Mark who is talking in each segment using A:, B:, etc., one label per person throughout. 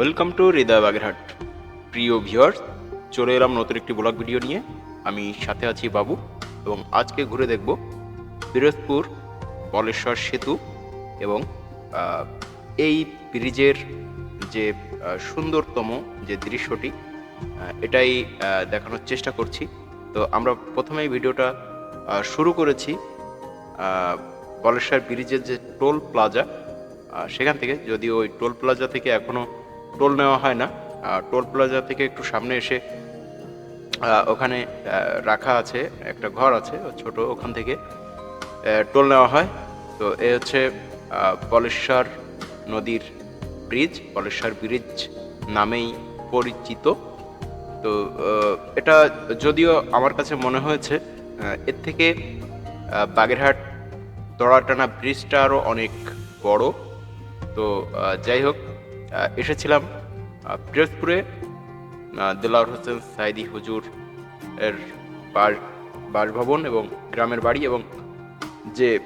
A: Welcome to হৃদয় বাগেরহাট প্রিয় viewers চলে এলাম নতুন একটি ব্লগ ভিডিও নিয়ে। আমি সাথে আছি বাবু এবং আজকে ঘুরে দেখব পিরোজপুর বলেশ্বর সেতু এবং এই ব্রিজের যে সুন্দরতম যে দৃশ্যটি এটাই দেখানোর চেষ্টা করছি। তো আমরা প্রথমেই ভিডিওটা শুরু করেছি বলেশ্বর ব্রিজের যে টোল প্লাজা সেখান থেকে। যদিও ওই টোল প্লাজা থেকে এখনও টোল নেওয়া হয় না। টোল প্লাজা থেকে একটু সামনে এসে ওখানে রাখা আছে একটা ঘর আছে ছোট ওখান থেকে টোল নেওয়া হয়। তো এ হচ্ছে আহ, বলেশ্বর নদীর ব্রিজ বলেশ্বর ব্রিজ নামেই পরিচিত। তো এটা যদিও আমার কাছে মনে হয়েছে এর থেকে বাগেরহাট দড়াটানা ব্রিজটা আরও অনেক বড়। তো যাই হোক এসেছিলাম পিরোজপুরে। দেলাওয়ার হোসেন সাইদি হুজুর এর বাস- বাসভবন এবং গ্রামের বাড়ি এবং যে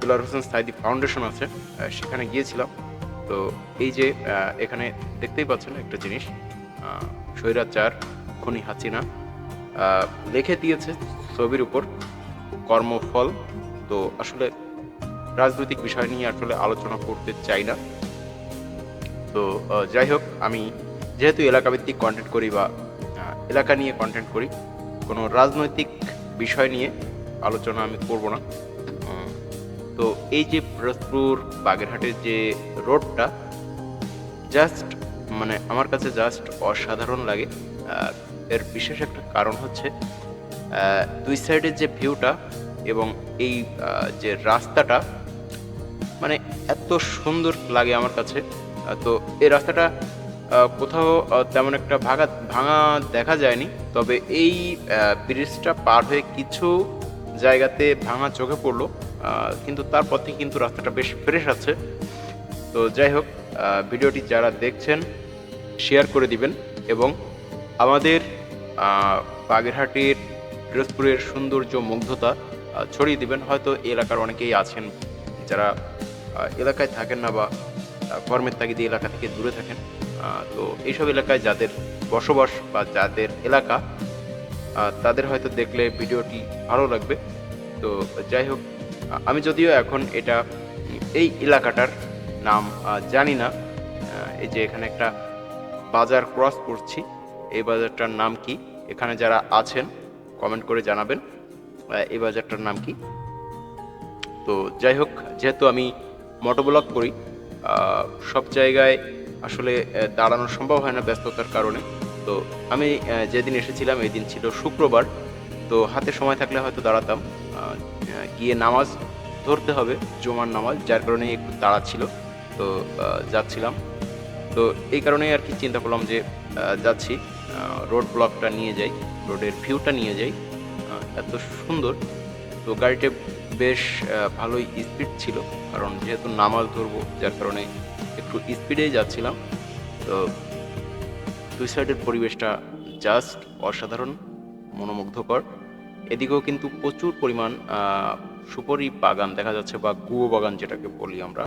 A: দেলাওয়ার হোসেন সাইদি ফাউন্ডেশন আছে সেখানে গিয়েছিলাম। তো এই যে এখানে দেখতেই পাচ্ছেন একটা জিনিস স্বৈরাচার খনি হাসিনা লিখে দিয়েছে ছবির উপর কর্মফল। তো আসলে রাজনৈতিক বিষয় নিয়ে আসলে আলোচনা করতে চাই না। তো যাই হোক আমি যেহেতু এলাকাভিত্তিক কন্টেন্ট করি বা এলাকা নিয়ে কন্টেন্ট করি, কোনো রাজনৈতিক বিষয় নিয়ে আলোচনা আমি করব না। তো এই যে পিরোজপুর বাগেরহাটের যে রোডটা জাস্ট মানে আমার কাছে জাস্ট অসাধারণ লাগে। এর বিশেষ একটা কারণ হচ্ছে দুই সাইডের যে ভিউটা এবং এই যে রাস্তাটা মানে এত সুন্দর লাগে আমার কাছে। তো এই রাস্তাটা কোথাও তেমন একটা ভাঙা ভাঙা দেখা যায়নি। তবে এই ব্রিজটা পার হয়ে কিছু জায়গাতে ভাঙা চোখে পড়ল। কিন্তু তারপর থেকে কিন্তু রাস্তাটা বেশ ফ্রেশ আছে। তো যাই হোক ভিডিওটি যারা দেখছেন শেয়ার করে দিবেন এবং আমাদের বাগেরহাটের, পিরোজপুরের সৌন্দর্য, মুগ্ধতা ছড়িয়ে দিবেন। হয়তো এলাকার অনেকেই আছেন যারা এলাকায় থাকেন না বা কর্মের তাগিদে এলাকা থেকে দূরে থাকেন। তো এইসব এলাকায় যাদের বসবাস বা যাদের এলাকা তাদের হয়তো দেখলে ভিডিওটি ভালো লাগবে। তো যাই হোক আমি যদিও এখন এটা, এই এলাকাটার নাম জানি না। এই যে এখানে একটা বাজার ক্রস করছি। এই বাজারটার নাম কি? এখানে যারা আছেন, কমেন্ট করে জানাবেন। এই বাজারটার নাম কি? তো যাই হোক, যেহেতু আমি মোটোব্লগ করি সব জায়গায় আসলে দাঁড়ানো সম্ভব হয় না ব্যস্ততার কারণে। তো আমি যেদিন এসেছিলাম, এই দিন ছিল শুক্রবার। তো হাতে সময় থাকলে হয়তো দাঁড়াতাম। গিয়ে নামাজ ধরতে হবে, জুমার নামাজ, যার কারণে একটু তাড়া ছিল। তো যাচ্ছিলাম। তো এই কারণেই আর কি চিন্তা করলাম যে যাচ্ছি। রোড ব্লকটা নিয়ে যাই, রোডের ভিউটা নিয়ে যাই। এত সুন্দর। তো গাড়িটা বেশ ভালোই স্পিড ছিল। কারণ যেহেতু নামাজ ধরবো, যার কারণে একটু স্পিডেই যাচ্ছিলাম। তো দুই সাইডের পরিবেশটা জাস্ট অসাধারণ, মনোমুগ্ধকর। এদিকেও কিন্তু প্রচুর পরিমাণ সুপারি বাগান দেখা যাচ্ছে বা গুয়ো বাগান যেটাকে বলি আমরা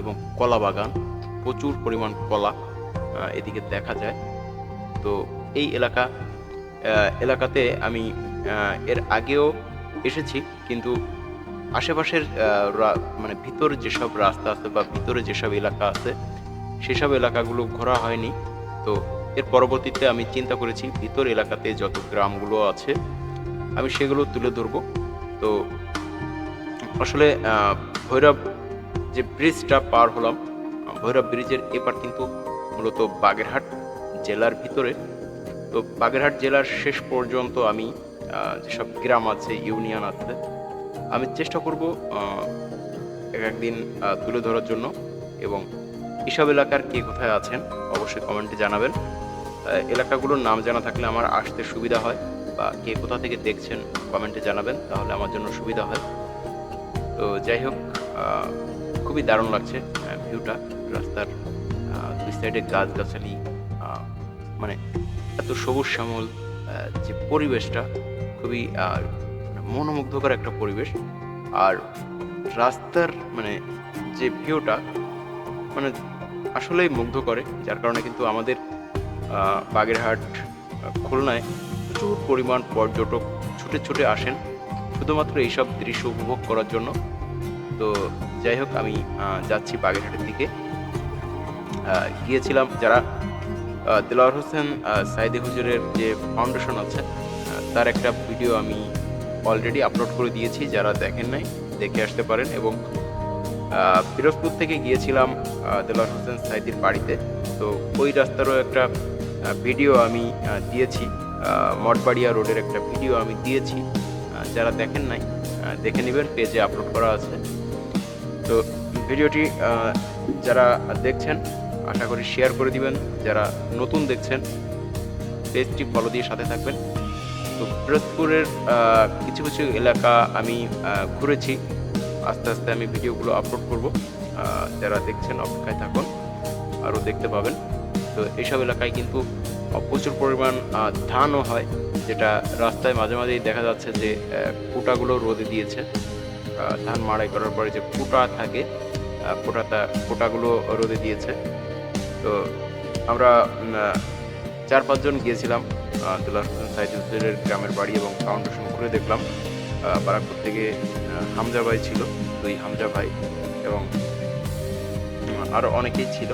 A: এবং কলা বাগান। প্রচুর পরিমাণ কলা এদিকে দেখা যায়। তো এই এলাকা এলাকাতে আমি এর আগেও এসেছি, কিন্তু আশেপাশের মানে ভিতরে যেসব রাস্তা আছে বা ভিতরে যেসব এলাকা আছে, সেসব এলাকাগুলো ঘোরা হয়নি। তো এর পরবর্তীতে আমি চিন্তা করেছি ভিতর এলাকাতে যত গ্রামগুলো আছে, আমি সেগুলো তুলে ধরবো। তো আসলে ভৈরব যে ব্রিজটা পার হলাম, ভৈরব ব্রিজের এপার কিন্তু মূলত বাগেরহাট জেলার ভিতরে। তো বাগেরহাট জেলার শেষ পর্যন্ত আমি যেসব গ্রাম আছে ইউনিয়ন আছে আমি চেষ্টা করব এক একদিন তুলে ধরার জন্য এবং এসব এলাকার কে কোথায় আছেন অবশ্যই কমেন্টে জানাবেন। এলাকাগুলোর নাম জানা থাকলে আমার আসতে সুবিধা হয় বা কে কোথা থেকে দেখছেন কমেন্টে জানাবেন তাহলে আমার জন্য সুবিধা হয়। তো যাই হোক খুবই দারুণ লাগছে ভিউটা রাস্তার দুই সাইডে গাছগাছালি আহ, মানে এত সবুজ শ্যামল যে পরিবেশটা খুবই আহ, মনোমুগ্ধকর একটা পরিবেশ। আর রাস্তার মানে যে ভিউটা মানে আসলেই মুগ্ধ করে। যার কারণে কিন্তু আমাদের বাগেরহাট খুলনায় প্রচুর পরিমাণ পর্যটক ছুটে ছুটে আসেন। শুধুমাত্র এইসব দৃশ্য উপভোগ করার জন্য। তো যাই হোক আমি যাচ্ছি বাগেরহাটের দিকে। গিয়েছিলাম যারা দেলোয়ার হোসেন সাইদি হুজুরের যে ফাউন্ডেশন আছে তার একটা ভিডিও আমি অলরেডি আপলোড করে দিয়েছি যারা দেখেন নাই দেখে আসতে পারেন। এবং আহ, পিরোজপুর থেকে গিয়েছিলাম দেলোয়ার হোসেন সাইদির বাড়িতে। তো ওই রাস্তারও একটা ভিডিও আমি দিয়েছি। মঠবাড়িয়া রোডের একটা ভিডিও আমি দিয়েছি। যারা দেখেন নাই দেখে নেবেন পেজে আপলোড করা আছে। তো ভিডিওটি যারা দেখছেন আশা করি শেয়ার করে দিবেন। যারা নতুন দেখছেন পেজটি ফলো দিয়ে সাথে থাকবেন। তো পিরোজপুরের কিছু কিছু এলাকা আমি ঘুরেছি। আস্তে আস্তে আমি ভিডিওগুলো আপলোড করব। যারা দেখছেন অপেক্ষায় থাকুন, আরও দেখতে পাবেন। তো এইসব এলাকায় কিন্তু প্রচুর পরিমাণ ধানও হয়, যেটা রাস্তায় মাঝে মাঝেই দেখা যাচ্ছে যে কুটাগুলো রোদে দিয়েছে। ধান মাড়াই করার পরে যে কুটা থাকে কুটাটা, কুটাগুলো রোদে দিয়েছে। তো আমরা চার পাঁচজন গিয়েছিলাম। সাইদ গ্রামের বাড়ি এবং ফাউন্ডেশন ঘুরে দেখলাম। বারাকপুর থেকে হামজা ভাই ছিল, দুই হামজা ভাই এবং আরও অনেকেই ছিল।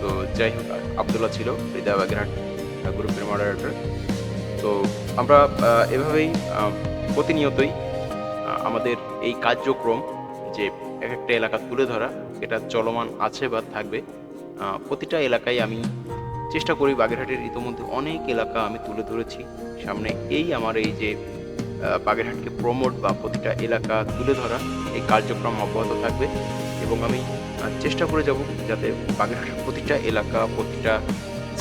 A: তো যাই হোক আবদুল্লাহ ছিল, হৃদয় বাগেরহাট গ্রুপের মডারেটর তো আমরা এভাবেই প্রতিনিয়তই আমাদের এই কার্যক্রম যে এক একটা এলাকা তুলে ধরা এটা চলমান আছে বা থাকবে প্রতিটা এলাকায় আমি চেষ্টা করি বাগেরহাটের ইতিমধ্যে অনেক এলাকা আমি তুলে ধরেছি। সামনে এই আমার এই যে বাগেরহাটকে প্রমোট বা প্রতিটা এলাকা তুলে ধরা, এই কার্যক্রম অব্যাহত থাকবে এবং আমি চেষ্টা করে যাব যাতে বাগেরহাটের প্রতিটা এলাকা, প্রতিটা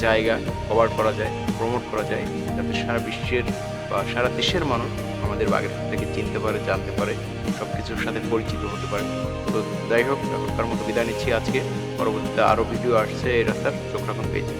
A: জায়গা কভার করা যায় প্রমোট করা যায়, যাতে সারা বিশ্বের বা সারা দেশের মানুষ আমাদের বাগেরহাট থেকে চিনতে পারে, জানতে পারে সব কিছুর সাথে পরিচিত হতে পারে। তো যাই হোক, এখনকার মতো বিদায় নিচ্ছি আজকে। পরবর্তীতে আরও ভিডিও আসছে এই রাস্তার, চোখ রাখুন পেয়েছি